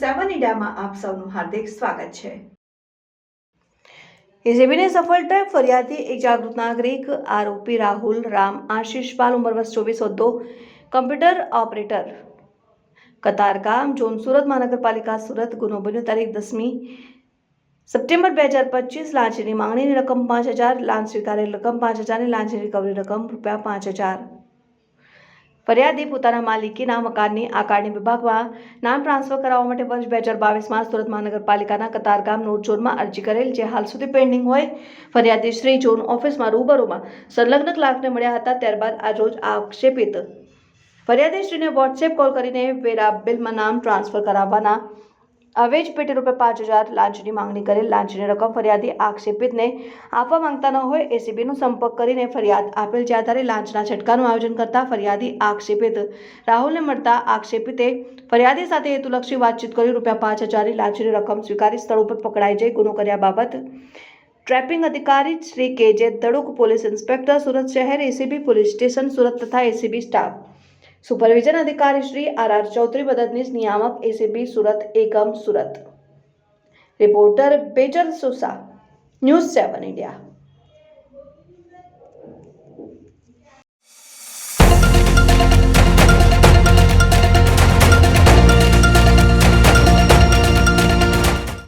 મીડિયામાં આપ સૌનું હાર્દિક સ્વાગત છે. એસીબીની સફળતા ફરિયાદી એક જાગૃત નાગરિક આરોપી રાહુલ રામ આશીષ પાલ ઉંમર વર્ષ ચોવીસ હોદ્દો, computer operator. Katargam, zone Surat મહાનગરપાલિકા સુરત, ગુનો બન્યો તારીખ દસમી સપ્ટેમ્બર બે હજાર પચીસ, લાંચની માંગણીની રકમ પાંચ હજાર, લાંચ સ્વીકારેલ રકમ પાંચ હજારની લાંચની રિકવરી રકમ રૂપિયા પાંચ હજાર. ફરિયાદી પોતાના માલિકીના મકાનની આકારણી વિભાગમાં નામ ટ્રાન્સફર કરાવવા માટે વર્ષ બે હજાર બાવીસમાં સુરત મહાનગરપાલિકાના કતારગામ નોટ ઝોનમાં અરજી કરેલ, જે હાલ સુધી પેન્ડિંગ હોય. ફરિયાદી શ્રી ઝોન ઓફિસમાં રૂબરૂમાં સંલગ્ન ક્લાર્કને મળ્યા હતા, ત્યારબાદ આ રોજ આક્ષેપિત. ફરિયાદી શ્રીને વોટ્સએપ કોલ કરીને વેરા બિલમાં નામ ટ્રાન્સફર કરાવવાના અવેજ પેટે રૂપિયા પાંચ હજાર લાંચની માંગણી કરી. લાંચની રકમ ફરિયાદી આક્ષેપિતને આપવા માંગતા ન હોય એસીબીનો સંપર્ક કરીને ફરિયાદ આપેલ. જે આધારે લાંચના છટકાનું આયોજન કરતા ફરિયાદી આક્ષેપિત રાહુલને મળતા આક્ષેપિતે ફરિયાદી સાથે હેતુલક્ષી વાતચીત કરી રૂપિયા પાંચ હજારની લાંચની રકમ સ્વીકારી સ્થળ ઉપર પકડાઈ જઈ ગુનો કર્યા બાબત ટ્રેપિંગ અધિકારી શ્રી કે જે દડુક પોલીસ ઇન્સ્પેક્ટર સુરત શહેર, એસીબી પોલીસ સ્ટેશન, સુરત તથા એસીબી સ્ટાફ સુપરવિઝન અધિકારી શ્રી આર આર ચૌધરી મદદનીશ નિયામક એસીબી સુરત એકમ સુરત. રિપોર્ટર બેજર સુસા, ન્યૂઝ સેવન ઇન્ડિયા.